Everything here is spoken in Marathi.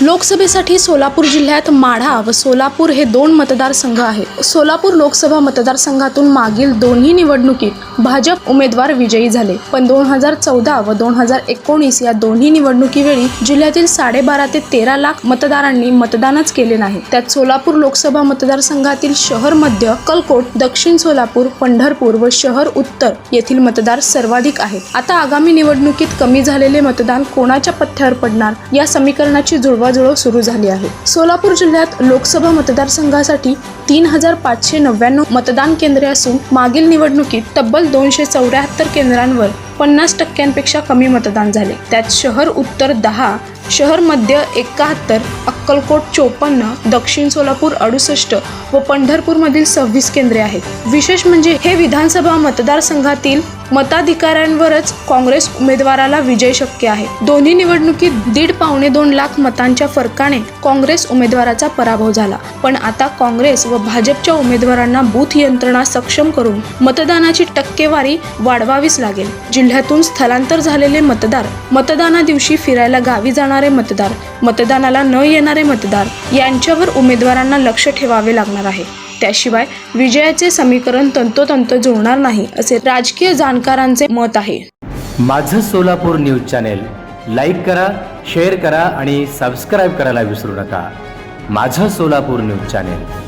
लोकसभेसाठी सोलापूर जिल्ह्यात माढा व सोलापूर हे दोन मतदारसंघ आहेत सोलापूर लोकसभा मतदारसंघातून मागील दोन्ही निवडणुकीत भाजप उमेदवार विजयी झाले. पण दोन हजार चौदा व दोन हजार एकोणीस या दोन्ही निवडणुकीवेळी जिल्ह्यातील साडेबारा ते तेरा लाख मतदारांनी मतदानच केले नाही. त्यात सोलापूर लोकसभा मतदारसंघातील शहर मध्य कलकोट दक्षिण सोलापूर पंढरपूर व शहर उत्तर येथील मतदार सर्वाधिक आहेत. आता आगामी निवडणुकीत कमी झालेले मतदान कोणाच्या पथ्यावर पडणार? या समीकरणाची जुळवा जुळवाजुळव सुरू झाली आहे. सोलापूर जिल्ह्यात लोकसभा मतदारसंघासाठी तीन हजार पाचशे नव्याण्णव मतदान केंद्रे असून मागील निवडणुकीत तब्बल दोनशे चौऱ्याहत्तर केंद्रांवर पन्नास टक्क्यांपेक्षा कमी मतदान झाले. त्यात शहर उत्तर दहा शहर मध्य एकाहत्तर अक्कलकोट चोपन्न दक्षिण सोलापूर अडुसष्ट व पंढरपूरमधील सव्वीस केंद्रे आहेत. विशेष म्हणजे हे विधानसभा मतदारसंघातील मताधिकाऱ्यांवरच काँग्रेस उमेदवाराला विजय शक्य आहे. दोन्ही निवडणुकीत दीड पावणे दोन लाख मतांच्या फरकाने काँग्रेस उमेदवाराचा पराभव झाला. पण आता काँग्रेस व भाजपच्या उमेदवारांना बूथ यंत्रणा सक्षम करून मतदानाची टक्केवारी वाढवावीच लागेल. जिल्ह्यातून स्थलांतर झालेले मतदार मतदाना दिवशी फिरायला गावी जाणार मतदार मतदानाला न येणारे मतदार यांच्यावर उमेदवारांना लक्ष ठेवावे लागणार आहे. त्याशिवाय विजयाचे समीकरण तंतोतंत जुळणार नाही असे राजकीय जाणकारांचे मत आहे. माझं सोलापूर न्यूज चॅनेल लाईक करा शेअर करा आणि सबस्क्राईब करायला विसरू नका. माझं सोलापूर न्यूज चॅनेल.